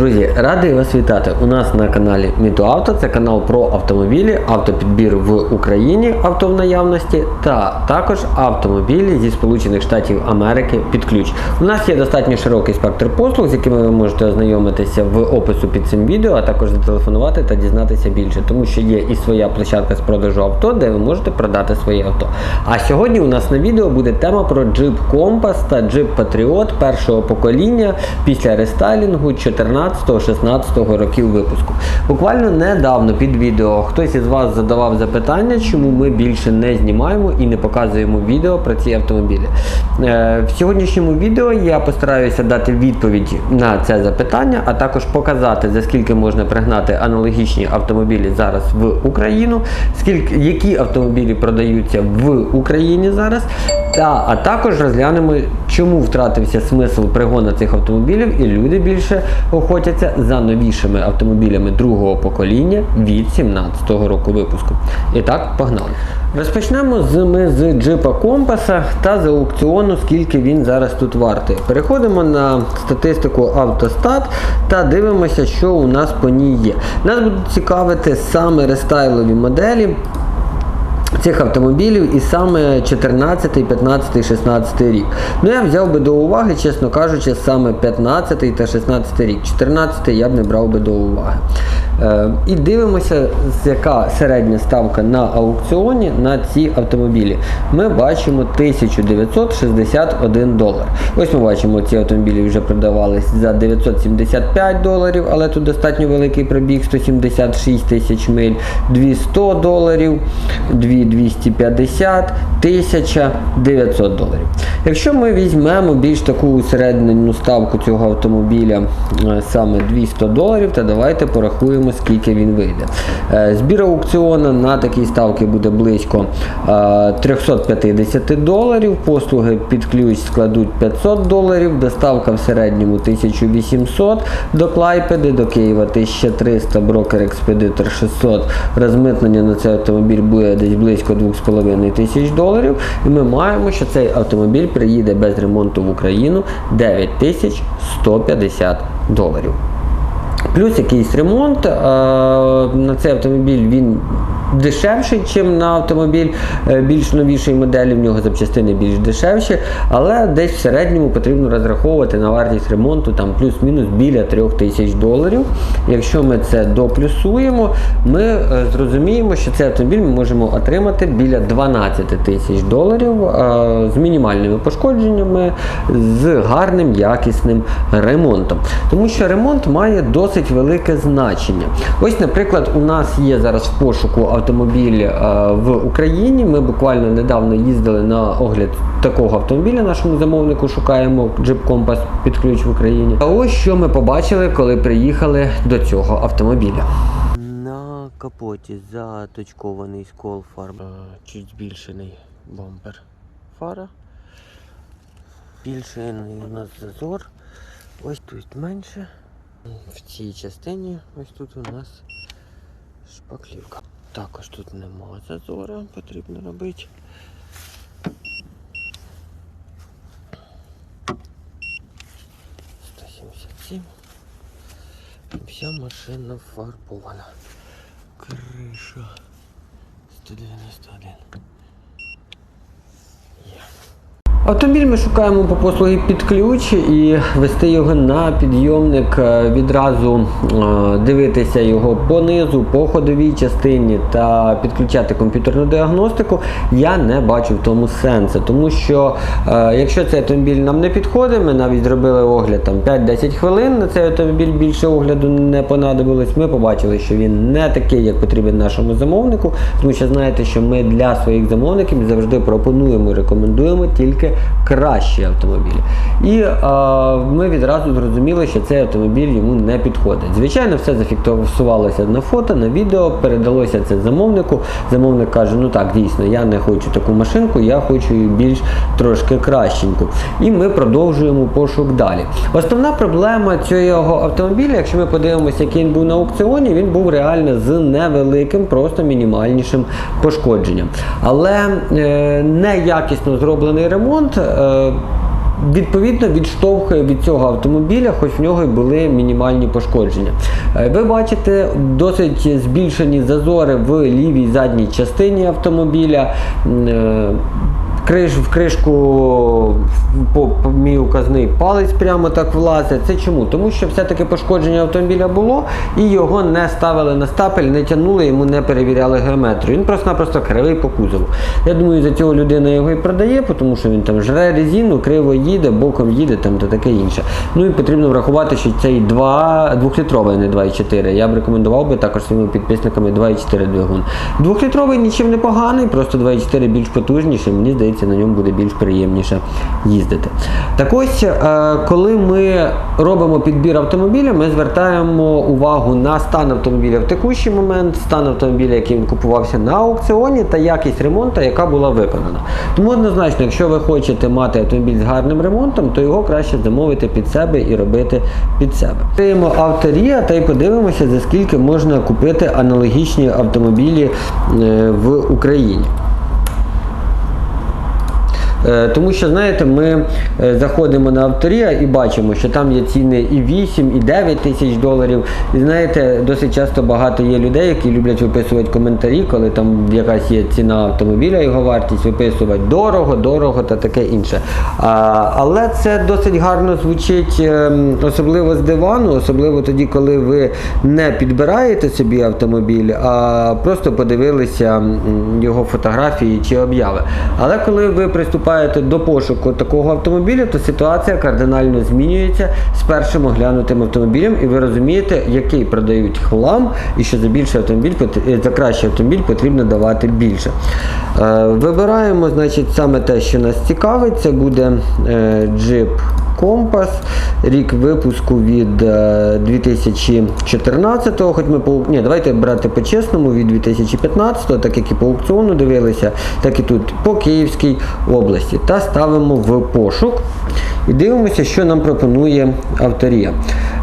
Друзі, радий вас вітати. У нас на каналі Мітуавто. Це канал про автомобілі, автопідбір в Україні, авто в наявності, та також автомобілі зі Сполучених Штатів Америки під ключ. У нас є достатньо широкий спектр послуг, з якими ви можете ознайомитися в опису під цим відео, а також зателефонувати та дізнатися більше, тому що є і своя площадка з продажу авто, де ви можете продати своє авто. А сьогодні у нас на відео буде тема про Jeep Compass та Jeep Patriot першого покоління після рестайлінгу 14-16 років випуску. Буквально недавно під відео хтось із вас задавав запитання, чому ми більше не знімаємо і не показуємо відео про ці автомобілі. Е, В сьогоднішньому відео я постараюся дати відповідь на це запитання, а також показати, за скільки можна пригнати аналогічні автомобілі зараз в Україну, скільки, які автомобілі продаються в Україні зараз, та, а також розглянемо, чому втратився смисл пригону цих автомобілів, і люди більше охотяться за новішими автомобілями другого покоління від 17-го року випуску. І так, погнали. Розпочнемо з ми з джипа Компаса та з аукціону, скільки він зараз тут вартий. Переходимо на статистику Автостат та дивимося, що у нас по ній є. Нас будуть цікавити саме рестайлові моделі цих автомобілів і саме 14, 15, 16 рік. Ну я взяв би до уваги, чесно кажучи, саме 15 та 16 рік. 14 я б не брав би до уваги. Е, і дивимося, яка середня ставка на аукціоні на ці автомобілі. Ми бачимо 1961 долар. Ось ми бачимо, ці автомобілі вже продавались за 975 доларів, але тут достатньо великий пробіг 176 тисяч миль, 200 доларів, 2250, 1900 доларів. Якщо ми візьмемо більш таку усереднену ставку цього автомобіля е, саме 200 доларів, то давайте порахуємо, скільки він вийде. Е, Збір аукціону на такій ставці буде близько е, 350 доларів, послуги під ключ складуть 500 доларів, доставка в середньому 1800 до Клайпеди, до Києва 1300, брокер-експедитор 600, розмитнення на цей автомобіль буде десь близько 2,5 тисяч доларів. І ми маємо, що цей автомобіль приїде без ремонту в Україну 9150 доларів. Плюс якийсь ремонт. е, На цей автомобіль він дешевший, ніж на автомобіль е, більш новішої моделі, в нього запчастини більш дешевші, але десь в середньому потрібно розраховувати на вартість ремонту там плюс-мінус біля 3000 доларів. Якщо ми це доплюсуємо, ми е, зрозуміємо, що цей автомобіль ми можемо отримати біля 12 тисяч доларів е, з мінімальними пошкодженнями, з гарним якісним ремонтом. Тому що ремонт має досить велике значення. Ось, наприклад, у нас є зараз в пошуку автомобіль е, в Україні. Ми буквально недавно їздили на огляд такого автомобіля нашому замовнику. Шукаємо Jeep Compass під ключ в Україні. А ось що ми побачили, коли приїхали до цього автомобіля. На капоті заточкований скол фар, чуть збільшений бампер фара. Збільшений у нас зазор. Ось тут менше. В цій частині ось тут у нас шпаклівка. Також тут нема зазора, потрібно робити. Вся машина фарбована. Криша. 191. Автомобіль ми шукаємо по послуги під ключ і вести його на підйомник, е, відразу е, дивитися його по низу, по ходовій частині та підключати комп'ютерну діагностику. Я не бачу в тому сенсу, тому що е, якщо цей автомобіль нам не підходить, ми навіть зробили огляд там 5-10 хвилин. На цей автомобіль більше огляду не понадобилось. Ми побачили, що він не такий, як потрібен нашому замовнику, тому що знаєте, що ми для своїх замовників завжди пропонуємо рекомендуємо тільки кращі автомобілі. І е, ми відразу зрозуміли, що цей автомобіль йому не підходить. Звичайно, все зафіксувалося на фото, на відео, передалося це замовнику. Замовник каже: ну так, дійсно, я не хочу таку машинку, я хочу її більш трошки кращеньку. І ми продовжуємо пошук далі. Основна проблема цього автомобіля, якщо ми подивимося, який він був на аукціоні, він був реально з невеликим, просто мінімальнішим пошкодженням. Але е, неякісно зроблений ремонт. Е, відповідно відштовхує від цього автомобіля, хоч в нього й були мінімальні пошкодження. Е, Ви бачите досить збільшені зазори в лівій задній частині автомобіля. Криш, в кришку по, по мій указний палець прямо так влазить. Це чому? Тому що все-таки пошкодження автомобіля було і його не ставили на стапель, не тягнули, йому не перевіряли геометрію. Він просто-напросто кривий по кузову. Я думаю, за цього людина його і продає, тому що він там жре резину, криво їде, боком їде там та таке інше. Ну і потрібно врахувати, що цей 2, 2-літровий, не 2,4. Я б рекомендував би також своїми підписниками 2,4 двигун. Двохлітровий нічим не поганий, просто 2,4 більш потужніший. Мені здається, на ньому буде більш приємніше їздити. Так ось, е, коли ми робимо підбір автомобіля, ми звертаємо увагу на стан автомобіля в текущий момент, стан автомобіля, який він купувався на аукціоні, та якість ремонту, яка була виконана. Тому однозначно, якщо ви хочете мати автомобіль з гарним ремонтом, то його краще замовити під себе і робити під себе. Відкриємо авторія та й подивимося, за скільки можна купити аналогічні автомобілі е, в Україні. Е, Тому що, знаєте, ми е, заходимо на авторія і бачимо, що там є ціни і 8, і 9 тисяч доларів. І знаєте, досить часто багато є людей, які люблять виписувати коментарі, коли там якась є ціна автомобіля, його вартість, виписувати дорого, дорого та таке інше. Але це досить гарно звучить, ем, особливо з дивану, особливо тоді, коли ви не підбираєте собі автомобіль, а просто подивилися його фотографії чи обяви. Але коли ви приступаєте до пошуку такого автомобіля, то ситуація кардинально змінюється з першим оглянутим автомобілем, і ви розумієте, який продають хлам, і що за більший автомобіль е, за кращий автомобіль потрібно давати більше. Е, Вибираємо, значить, саме те, що нас цікавить. Це буде е, Jeep Compass, рік випуску від е, 2014-го, хоч ми по ні, давайте брати по-чесному від 2015-го, так як і по аукціону дивилися, так і тут по Київській області. Та ставимо в пошук і дивимося, що нам пропонує авторія.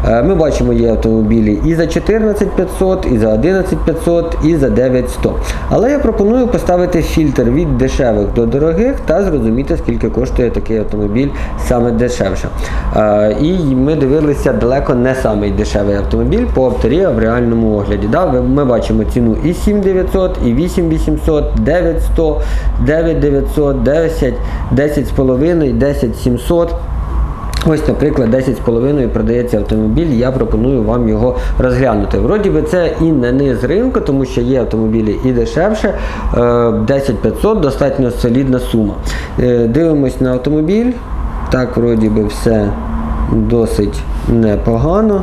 Е, Ми бачимо, є автомобілі і за 14500, і за 11500, і за 9100. Але я пропоную поставити фільтр від дешевих до дорогих та зрозуміти, скільки коштує такий автомобіль саме дешевше. Е, І ми дивилися далеко не самий дешевий автомобіль по авторія в реальному огляді. Ми бачимо ціну і 7900, і 8800, 9100, 9900, 10, 10,5, 10700. Ось, наприклад, 10,5 продається автомобіль, я пропоную вам його розглянути. Вроді би це і не низ ринку, тому що є автомобілі і дешевше. Е, 10500 достатньо солідна сума. Е, Дивимось на автомобіль. Так, вроді би, все досить непогано.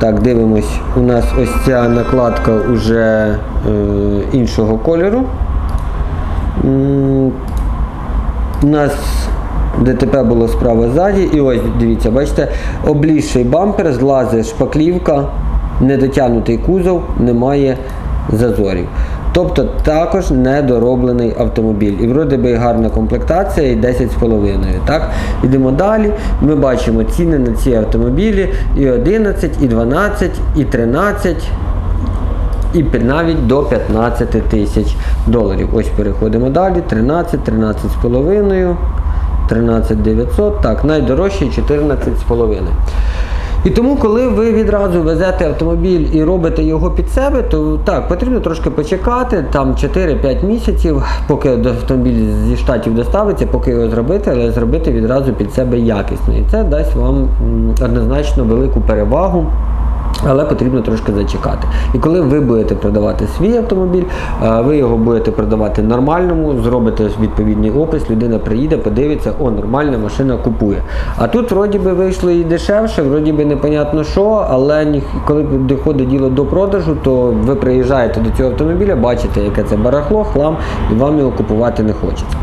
Так, дивимось, у нас ось ця накладка уже е, іншого кольору. У нас ДТП було справа ззаді. І ось дивіться, бачите, облізший бампер, злазить шпаклівка, недотягнутий кузов, немає зазорів. Тобто також недороблений автомобіль. І вроде би гарна комплектація і 10,5. Так? Йдемо далі. Ми бачимо ціни на ці автомобілі і 11, і 12, і 13 і навіть до 15 тисяч доларів. Ось переходимо далі. 13, 13 з половиною, 13 900, так, найдорожчий 14 з половиною. І тому, коли ви відразу везете автомобіль і робите його під себе, то так, потрібно трошки почекати, там 4-5 місяців, поки автомобіль зі штатів доставиться, поки його зробити, але зробити відразу під себе якісно. І це дасть вам однозначно велику перевагу. Але потрібно трошки зачекати. І коли ви будете продавати свій автомобіль, ви його будете продавати нормальному, зробите відповідний опис, людина приїде, подивиться, о, нормальна машина купує. А тут вроді би вийшло і дешевше, вроді би непонятно що, але коли доходить діло до продажу, то ви приїжджаєте до цього автомобіля, бачите, яке це барахло, хлам, і вам його купувати не хочеться.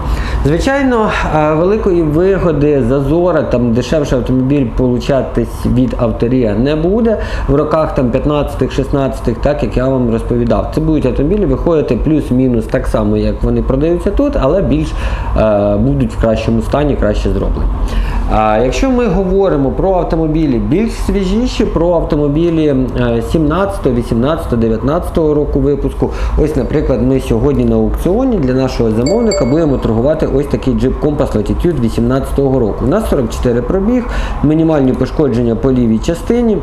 Звичайно, великої вигоди, зазора, там дешевший автомобіль получатись від авторія не буде в роках там 15-16, так як я вам розповідав. Це будуть автомобілі виходити плюс-мінус так само, як вони продаються тут, але більш е, будуть в кращому стані, краще зроблені. А якщо ми говоримо про автомобілі більш свіжіші, про автомобілі е, 17, 18, 19 року випуску, ось, наприклад, ми сьогодні на аукціоні для нашого замовника будемо торгувати ось такий Jeep Compass Latitude 18 року. У нас 44 пробіг, мінімальні пошкодження по лівій частині.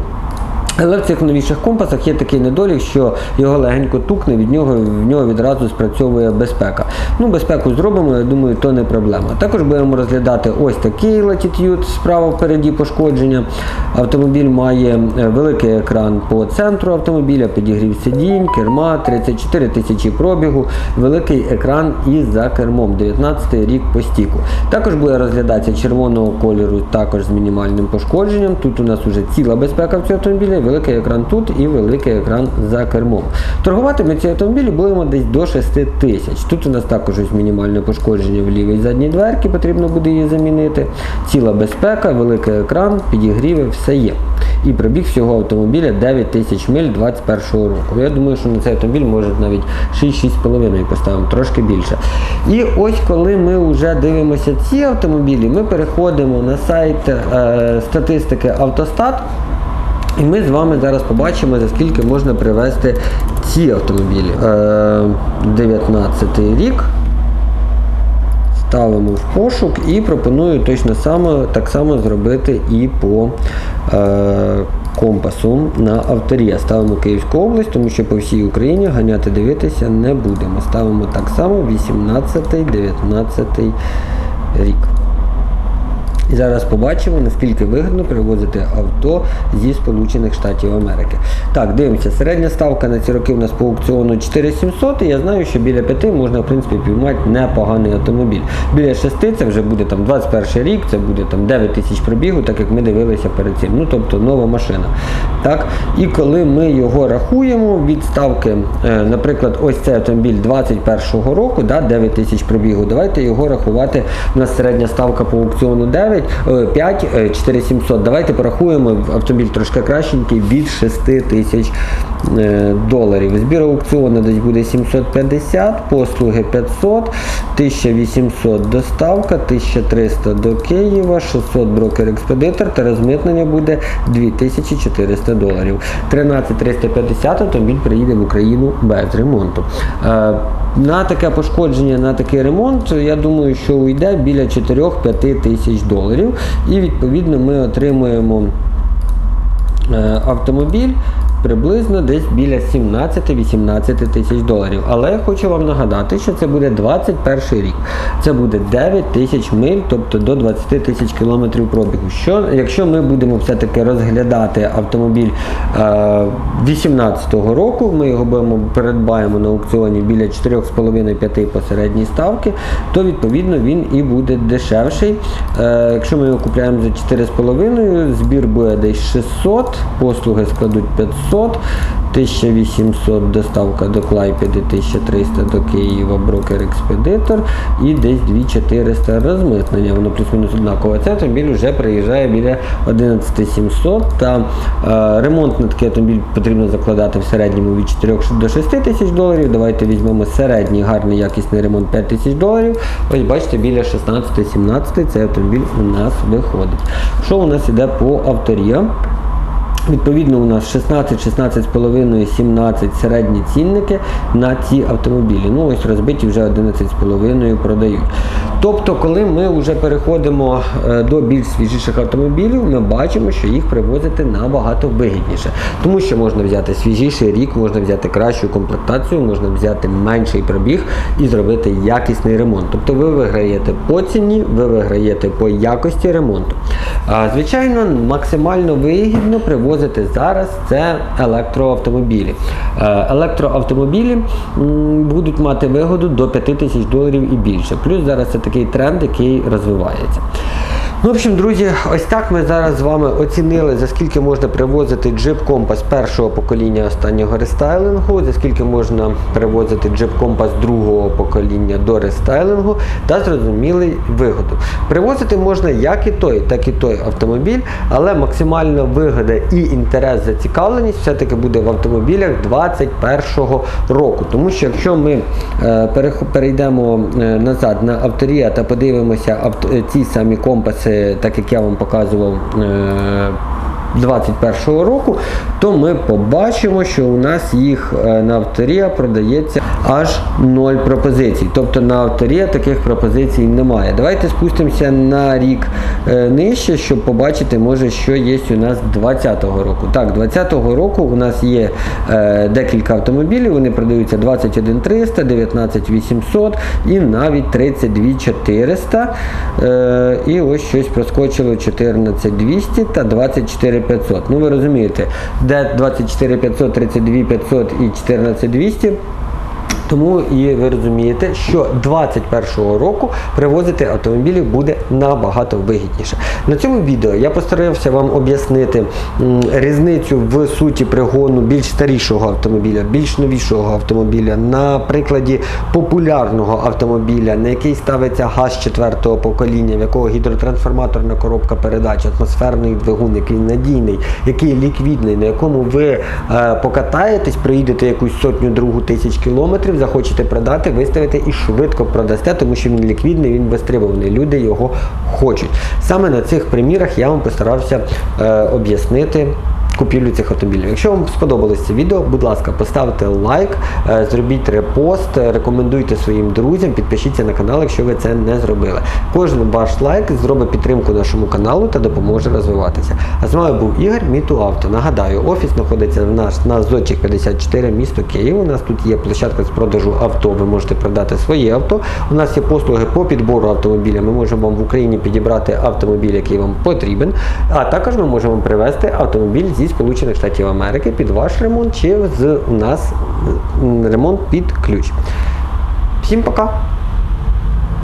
Але в цих новіших компасах є такий недолік, що його легенько тукне, від нього в нього відразу спрацьовує безпека. Ну, безпеку зробимо, я думаю, то не проблема. Також будемо розглядати ось такий Latitude, справа впереді пошкодження. Автомобіль має е, великий екран по центру автомобіля, підігрів сидінь, керма, 34 тисячі пробігу, великий екран і за кермом, 19 рік по стіку. Також буде розглядатися червоного кольору, також з мінімальним пошкодженням. Тут у нас вже ціла безпека в цьому автомобілі, великий екран тут і великий екран за кермом. Торгувати ми ці автомобілі будемо десь до 6 тисяч. Тут у нас також ось мінімальне пошкодження в лівій задній дверці, потрібно буде її замінити. Ціла безпека, великий екран, підігріви, все є. І пробіг всього автомобіля 9 тисяч миль 21 року. Я думаю, що на цей автомобіль може навіть 6-6,5 поставимо, трошки більше. І ось коли ми вже дивимося ці автомобілі, ми переходимо на сайт е, статистики Автостат. І ми з вами зараз побачимо, за скільки можна привезти ці автомобілі. Е, 19 рік. Ставимо в пошук і пропоную точно само, так само зробити і по е, компасу на авторія. Ставимо Київську область, тому що по всій Україні ганяти дивитися не будемо. Ставимо так само 18-19 рік. І зараз побачимо, наскільки вигідно привозити авто зі Сполучених Штатів Америки. Так, дивимося, середня ставка на ці роки у нас по аукціону 4700, і я знаю, що біля 5 можна в принципі піймати непоганий автомобіль. Біля 6 це вже буде там 21 рік, це буде там 9 тисяч пробігу, так як ми дивилися перед цим. Ну тобто нова машина. Так? І коли ми його рахуємо від ставки, е, наприклад, ось цей автомобіль 21 року, да, 9 тисяч пробігу, давайте його рахувати. У нас середня ставка по аукціону 9, е, 5, е, 4700. Давайте порахуємо автомобіль трошки кращенький від 6 тисяч е, доларів. Збір аукціону десь буде 750, послуги 500, 1800 доставка, 1300 до Києва, 600 брокер-експедитор та розмитнення буде 2400 доларів. 13350 автомобіль приїде в Україну без ремонту. Е, На таке пошкодження, на такий ремонт, я думаю, що уйде біля 4-5 тисяч доларів. І відповідно ми отримуємо е, автомобіль приблизно десь біля 17-18 тисяч доларів. Але я хочу вам нагадати, що це буде 21 рік. Це буде 9 тисяч миль, тобто до 20 тисяч кілометрів пробігу. Що, якщо ми будемо все-таки розглядати автомобіль е, 18-го року, ми його будемо передбаємо на аукціоні біля 4,5-5 посередній ставки, то відповідно він і буде дешевший. Е, якщо ми його купляємо за 4,5, збір буде десь 600, послуги складуть 500, 1800 доставка до Клайпеди, 1300 до Києва, брокер-експедитор і десь 2400 розмитнення. Воно плюс-мінус однакове. Цей автомобіль вже приїжджає біля 11700 та е, ремонт на такий автомобіль потрібно закладати в середньому від 4 до 6 тисяч доларів. Давайте візьмемо середній гарний якісний ремонт 5 тисяч доларів. Ось бачите, біля 16-17 цей автомобіль у нас виходить. Що у нас іде по авторія? Відповідно, у нас 16, 16,5, 17 середні цінники на ці автомобілі. Ну, ось розбиті вже 11,5 продають. Тобто, коли ми вже переходимо е, до більш свіжіших автомобілів, ми бачимо, що їх привозити набагато вигідніше. Тому що можна взяти свіжіший рік, можна взяти кращу комплектацію, можна взяти менший пробіг і зробити якісний ремонт. Тобто ви виграєте по ціні, ви виграєте по якості ремонту. Звичайно, максимально вигідно привозити зараз це електроавтомобілі. Е, Електроавтомобілі будуть мати вигоду до 5 тисяч доларів і більше. Плюс зараз це такий тренд, який розвивається. Ну, в общем, друзі, ось так ми зараз з вами оцінили, за скільки можна привозити Jeep Compass першого покоління останнього рестайлингу, за скільки можна привозити Jeep Compass другого покоління до рестайлингу та зрозуміли вигоду. Привозити можна як і той, так і той автомобіль, але максимальна вигода і інтерес, зацікавленість все-таки буде в автомобілях 2021 року. Тому що якщо ми е, перейдемо е, назад на авторія та подивимося авто, е, ці самі компаси так як я вам показував. Е- 21 року, то ми побачимо, що у нас їх е, на авторія продається аж 0 пропозицій. Тобто на авторія таких пропозицій немає. Давайте спустимося на рік е, нижче, щоб побачити, може, що є у нас 20-го року. Так, 20-го року у нас є е, декілька автомобілів, вони продаються 21300, 19800 і навіть 32400. Е, і ось щось проскочило 14200 та 24500. Ну ви розумієте, де 24500, 32500 і 14200. Тому і ви розумієте, що 21-го року привозити автомобілів буде набагато вигідніше. На цьому відео я постарався вам об'яснити різницю в суті пригону більш старішого автомобіля, більш новішого автомобіля, на прикладі популярного автомобіля, на який ставиться газ четвертого покоління, в якого гідротрансформаторна коробка передач, атмосферний двигун, який надійний, який ліквідний, на якому ви е, покатаєтесь, приїдете якусь сотню другу тисяч кілометрів, захочете продати, виставите і швидко продасте, тому що він ліквідний, він вистрибуваний. Люди його хочуть. Саме на цих примірах я вам постарався е, об'яснити. Купівлю цих автомобілів. Якщо вам сподобалось це відео, будь ласка, поставте лайк, е, зробіть репост, е, рекомендуйте своїм друзям, підпишіться на канал, якщо ви це не зробили. Кожен ваш лайк зробить підтримку нашому каналу та допоможе розвиватися. А з вами був Ігор Міту Авто. Нагадаю, офіс знаходиться в нас на Зодчих 54, місто Київ. У нас тут є площадка з продажу авто. Ви можете продати своє авто. У нас є послуги по підбору автомобіля. Ми можемо вам в Україні підібрати автомобіль, який вам потрібен. А також ми можемо привезти автомобіль зі Сполучених Штатів Америки під ваш ремонт чи з у нас ремонт під ключ. Всім пока!